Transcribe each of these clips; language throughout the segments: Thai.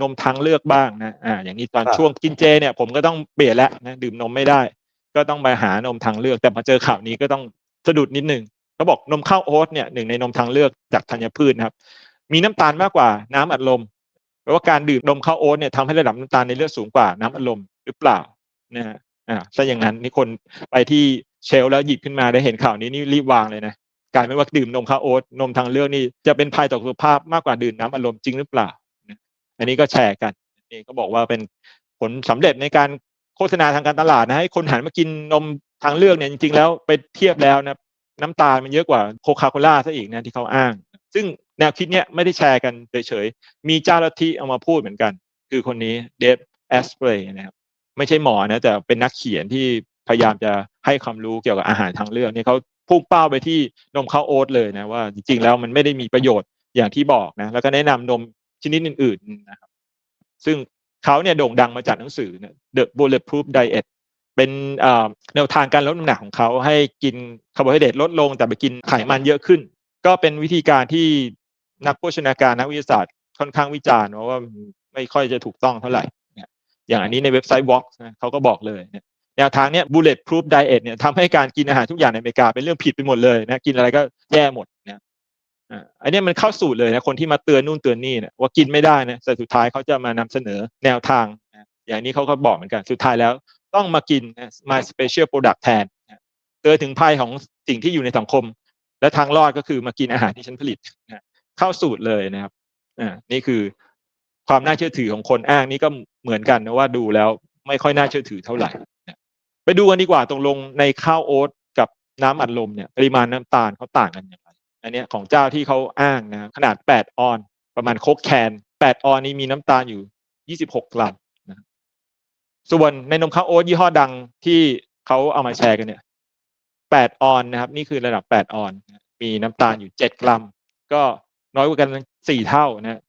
นมทางเลือกบ้างนะอ่าอย่างนี้ตอนครับช่วงกินเจเนี่ยผมก็ต้องเปลี่ยนแล้วนะดื่มนมไม่ได้ ก็ต้องมาหานมทางเลือก แต่มาเจอข่าวนี้ก็ต้องสะดุดนิดนึงเขาบอกนมข้าวโอ๊ตเนี่ยหนึ่งในนมทางเลือกจากธัญพืชนะครับ มีน้ำตาลมากกว่าน้ำอัดลมแปลว่าการดื่มนมข้าวโอ๊ตเนี่ยทำให้ระดับน้ำตาลในเลือดสูงกว่าน้ำอัดลมหรือเปล่านะฮะอ่าถ้าอย่างนั้นนี่คนไปที่เชลฟ์แล้วหยิบขึ้นมาได้เห็นข่าวนี้นี่รีบวางเลยนะกลายเป็นว่าดื่มนมข้าวโอ๊ตนมทางเลือกนี่จะเป็นภัยต่อสุขภาพมากกว่าดื่มน้ำอัดลมจริงหรือเปล่านะ อันนี้ก็แชร์กันนี่ก็บอกว่าเป็นผลสำเร็จในการโฆษณาทางการตลาดนะให้คนหันมากินนมทางเลือกเนี่ยจริงๆแล้วไปเทียบแล้วนะน้ำตาลมันเยอะกว่าโคคาโคล่าซะอีกนะที่เขาอ้าง ซึ่งแนวคิดเนี้ยไม่ได้แชร์กันเฉยๆ มีเจ้าลัทธิเอามาพูดเหมือนกัน คือคนนี้เดฟแอสเปรย์นะครับไม่ใช่หมอนะแต่เป็นนักเขียนที่พยายามจะให้ความรู้เกี่ยวกับอาหารทางเลือกนี่เขาพุ่งเป้าไปที่นมข้าวโอ๊ตเลยนะว่าจริงๆแล้วมันไม่ได้มีประโยชน์อย่างที่บอกนะแล้วก็แนะนำนม ชนิดอื่นๆนะครับซึ่งเขาเนี่ยโด่งดังมาจากหนังสือเนี่ย The Bulletproof Diet เป็นแนวทางการลดน้ำหนักของเขาให้กินคาร์โบไฮเดรตลดลงแต่ไปกินไขมันเยอะขึ้น ก็เป็นวิธีการที่นักโภชนาการนักวิทยาศาสตร์ค่อนข้างวิจารณ์ว่าไม่ค่อยจะถูกต้องเท่าไหร่ อย่างอันนี้ในเว็บไซต์ Vox นะเขาก็บอกเลยเนแนวทางเนี้ย bulletproof diet เนี่ยทำให้การกินอาหารทุกอย่างในอเมริกาเป็นเรื่องผิดไปหมดเลยนะกินอะไรก็แย่หมด อันนี้มันเข้าสูตรเลยนะคนที่มาเตือนนู่นเตือนนี่นี่ยว่ากินไม่ได้นะแต่สุดท้ายเขาจะมานำเสนอแนวทางนะอย่างนี้เขาก็บอกเหมือนกันสุดท้ายแล้วต้องมากินนะ my special product แทนนะเตือนถึงภัยของสิ่งที่อยู่ในสังคม และทางรอดก็คือมากินอาหารที่ฉันผลิตนะเข้าสูตรเลยนะครับอ่านี่คือความน่าเชื่อถือของคนอ้างนี่ก็เหมือนกันนะว่าดูแล้วไม่ค่อยน่าเชื่อถือเท่าไหร่ ไปดูกันดีกว่าตรงลงในข้าวโอ๊ตกับน้ำอัดลมเนี่ยปริมาณน้ำตาลเขาต่างกันอย่างไร อันเนี้ยของเจ้าที่เขาอ้างนะขนาด 8 ออน ประมาณโคกแคน 8 ออนนี้มีน้ำตาลอยู่ 26 กรัมนะส่วนในนมข้าวโอ๊ตยี่ห้อดังที่เขาเอามาแชร์กันเนี่ย 8 ออนนะครับ นี่คือระดับ 8 ออน มีน้ำตาลอยู่ 7 กรัม ก็น้อยกว่ากัน 4 เท่านะ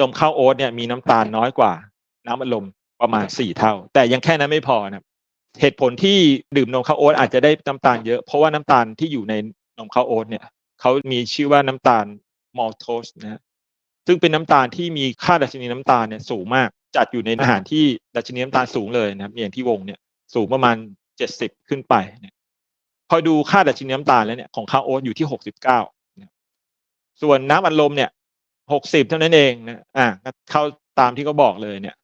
นมข้าวโอ๊ตเนี่ยมีน้ำตาลน้อยกว่า น้ำอัดลมประมาณ 4 เท่า แต่ยังแค่นั้นไม่พอนะเหตุผลที่ดื่มนมข้าวโอ๊ตอาจจะได้น้ำตาลเยอะเพราะว่าน้ำตาลที่อยู่ในนมข้าวโอ๊ตเนี่ย เขามีชื่อว่าน้ำตาลมอลโทสนะฮะซึ่งเป็นน้ำตาลที่มีค่าดัชนีน้ำตาลเนี่ยสูงมาก จัดอยู่ในอาหารที่ดัชนีน้ำตาลสูงเลยนะครับอย่างที่วงเนี่ยสูงประมาณ70ขึ้นไปเนี่ยพอดูค่าดัชนีน้ำตาลแล้วเนี่ยของข้าวโอ๊ตอยู่ที่หกสิบเก้าส่วนน้ำอัดลมเนี่ยหกสิบเท่านั้นเองนะอ่าเข้าตามที่เขาบอกเลยเนี่ย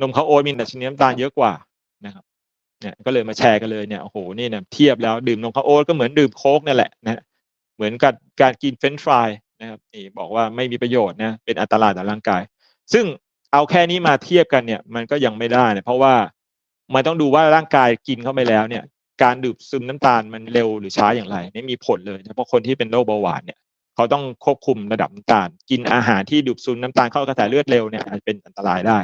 นมข้าวโอ๊ตมีดัชนีน้ำตาลเยอะกว่านะครับเนี่ยก็เลยมาแชร์กันเลยเนี่ยโอ้โหนี่เนี่ยเทียบแล้วดื่มนมข้าวโอ๊ตก็เหมือนดื่มโค้กนี่แหละนะ เหมือนกับการกินเฟรนช์ฟรายนะครับนี่บอกว่าไม่มีประโยชน์นะเป็นอันตรายต่อร่างกาย ซึ่งเอาแค่นี้มาเทียบกันเนี่ยมันก็ยังไม่ได้นะเพราะว่ามันต้องดูว่าร่างกายกินเข้าไปแล้วเนี่ย การดูดซึมน้ำตาลมันเร็วหรือช้าอย่างไรไม่มีผลเลยนะเพาะคนที่เป็นโรคเบาหวานเนี่ยเขาต้องควบคุมระดับน้ำตาล กินอาหารที่ดูดซึมน้ำตาลเข้ากระแสเลือดเร็วเนี่ยอาจเป็นอันตรายได้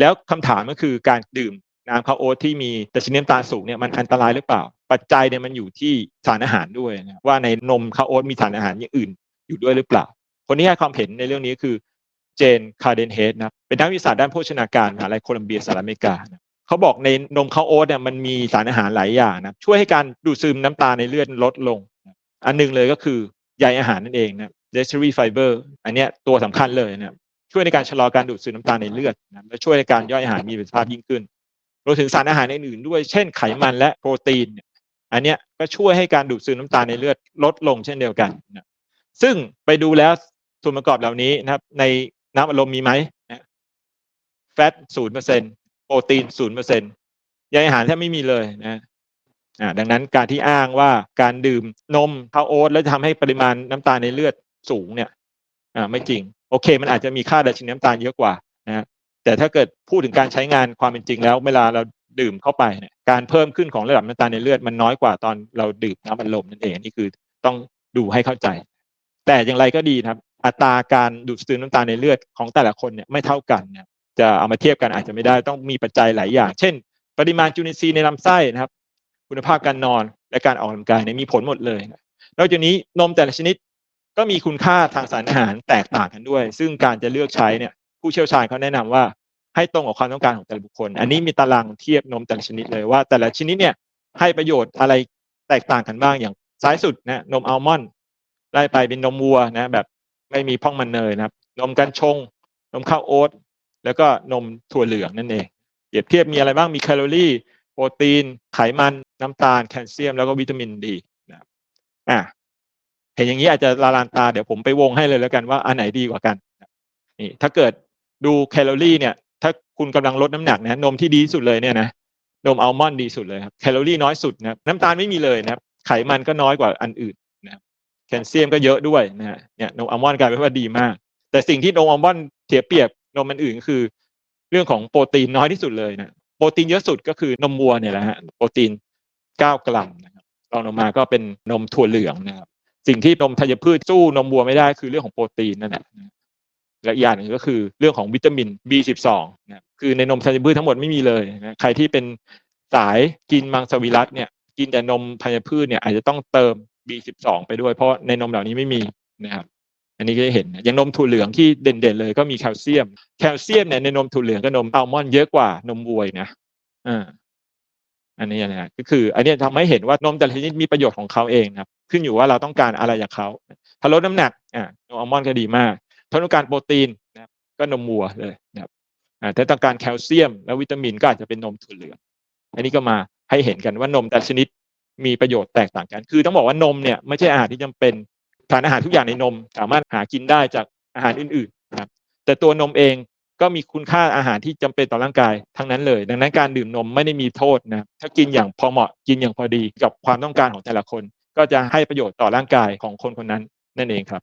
แล้วคำถามก็คือการดื่มน้ำข้าวโอ๊ตที่มีดัชนีน้ำตาลสูงเนี่ยมันอันตรายหรือเปล่า ปัจจัยเนี่ยมันอยู่ที่สารอาหารด้วยนะว่าในนมข้าวโอ๊ตมีสารอาหารอย่างอื่น อยู่ด้วยหรือเปล่า คนที่ให้ความเห็นในเรื่องนี้คือเจนคาร์เดนเฮดนะเป็นนักวิทยาศาสตร์ด้านโภชนาการมหาลัยโคลัมเบียสหรัฐอเมริกานะเขาบอกในนมข้าวโอ๊ตเนี่ยมันมีสารอาหารหลายอย่างนะช่วยให้การดูดซึมน้ำตาลในเลือดลดลง อันหนึงเลยก็คือใยอาหารนั่นเองนะ dietary fiber อันเนี้ยตัวสำคัญเลยนะช่วยในการชะลอการดูดซึมน้ำตาลในเลือดนะและช่วยในการย่อยอาหารมีประสิทธิภาพยิ่งขึ้นรวมถึงสารอาหารอื่นๆด้วย เช่นไขมันและโปรตีนเนี่ย อันเนี้ยก็ช่วยให้การดูดซึมน้ำตาลในเลือดลดลงเช่นเดียวกันนะซึ่งไปดูแล้วส่วนประกอบเหล่านี้นะครับ ในน้ำอัดลมมีไหมนะแฟตศูนย์เปอร์เซ็นโปรตีนศูนย์เปอร์เซ็นใยอาหารแทบไม่มีเลยนะอ่าดังนั้นการที่อ้างว่าการดื่มนมข้าวโอ๊ตแล้วจะทำให้ปริมาณน้ำตาลในเลือดสูงเนี่ยอ่าไม่จริง โอเค มันอาจจะมีค่าดัชนีน้ำตาลเยอะกว่านะแต่ถ้าเกิดพูดถึงการใช้งานความเป็นจริงแล้ว เวลาเรา ดื่มเข้าไปเนี่ยการเพิ่มขึ้นของระดับน้ำตาลในเลือดมันน้อยกว่าตอนเราดื่มน้ำอัดลมนั่นเองนี่คือต้องดูให้เข้าใจ แต่อย่างไรก็ดีนะครับ อัตราการดูดซึมน้ำตาลในเลือดของแต่ละคนเนี่ยไม่เท่ากันเนะจะเอามาเทียบกันอาจจะไม่ได้ต้องมีปัจจัยหลายอย่าง เช่น ปริมาณจุลินทรีย์ในลำไส้นะครับ คุณภาพการนอนและการออกกำลังกายเนี่ยมีผลหมดเลยนะนอกจากนี้นมแต่ละชนิดก็มีคุณค่าทางสารอาหารแตกต่างกันด้วย ซึ่งการจะเลือกใช้เนี่ยผู้เชี่ยวชาญเขาแนะนำว่า ให้ตรงกับความต้องการของแต่ละบุคคล อันนี้มีตารางเทียบนมแต่ละชนิดเลยว่า แต่ละชนิดเนี่ยให้ประโยชน์อะไรแตกต่างกันบ้างอย่างซ้ายสุดนะนมอัลมอนด์ไล่ไปเป็นนมวัวนะแบบไม่มีพ่องมันเนยนะครับ นมกัญชง นมข้าวโอ๊ตแล้วก็นมถั่วเหลืองนั่นเองเปรียบเทียบมีอะไรบ้างมีแคลอรี่ โปรตีน ไขมัน น้ำตาลแคลเซียม แล้วก็วิตามินดีนะครับอะเห็นอย่างนี้อาจจะละลานตาเดี๋ยวผมไปวงให้เลยแล้วกันว่าอันไหนดีกว่ากันนี่ถ้าเกิดดูแคลอรี่เนี่ยถ้า คุณกำลังลดน้ำหนักนะนมที่ดีสุดเลยเนี่ยนะนมอัลมอนด์ดีสุดเลยครับแคลอรี่น้อยสุดนะน้ำตาลไม่มีเลยนะไขมันก็น้อยกว่าอันอื่นนะแคลเซียมก็เยอะด้วยนะฮะเนี่ยนมอัลมอนด์กลายเป็นว่าดีมาก แต่สิ่งที่นมอัลมอนด์เสียเปรียบนมอันอื่นคือ เรื่องของโปรตีนน้อยที่สุดเลยนะโปรตีนเยอะสุดก็คือนมวัวเนี่ยแหละฮะโปรตีน9กรัมนะครับรองลงมาก็เป็นนมถั่วเหลืองนะครับสิ่งที่นมธัญพืชสู้นมวัวไม่ได้คือเรื่องของโปรตีนนั่นแหละ และอีกอย่างหนึ่งก็คือเรื่องของวิตามิน B12 นะคือในนมธัญพืชทั้งหมดไม่มีเลยนะใครที่เป็นสายกินมังสวิรัตเนี่ยกินแต่นมธัญพืชเนี่ยอาจจะต้องเติม B12 ไปด้วย เพราะในนมเหล่านี้ไม่มีนะครับอันนี้ก็จะเห็นนะอย่างนมถั่วเหลืองที่เด่นๆเลยก็มีแคลเซียม แคลเซียมเนี่ยในนมถั่วเหลืองกับนมอัลมอนด์เยอะกว่านมวัวนะอ่าอันนี้นะก็คือ อันนี้ทำให้เห็นว่านมแต่ละชนิดมีประโยชน์ของเขาเองนะครับ ขึ้นอยู่ว่าเราต้องการอะไรจากเขาถ้าลดน้ำหนักอ่านมอัลมอนด์ก็ดีมาก ถ้าต้องการโปรตีนนะครับก็นมวัวเลยนะครับถ้าต้องการแคลเซียม และวิตามินก็อาจจะเป็นนมถั่วเหลืองอันนี้ก็มาให้เห็นกันว่านมแต่ชนิดมีประโยชน์แตกต่างกัน คือต้องบอกว่านมเนี่ยไม่ใช่อาหารที่จำเป็นสารอาหารทุกอย่างในนม สามารถหากินได้จากอาหารอื่นๆนะครับแต่ตัวนมเองก็มีคุณค่าอาหารที่จำเป็นต่อร่างกายทั้งนั้นเลย ดังนั้นการดื่มนมไม่ได้มีโทษนะถ้ากินอย่างพอเหมาะกินอย่างพอดีกับความต้องการของแต่ละคน ก็จะให้ประโยชน์ต่อร่างกายของคนคนนั้นนั่นเองครับ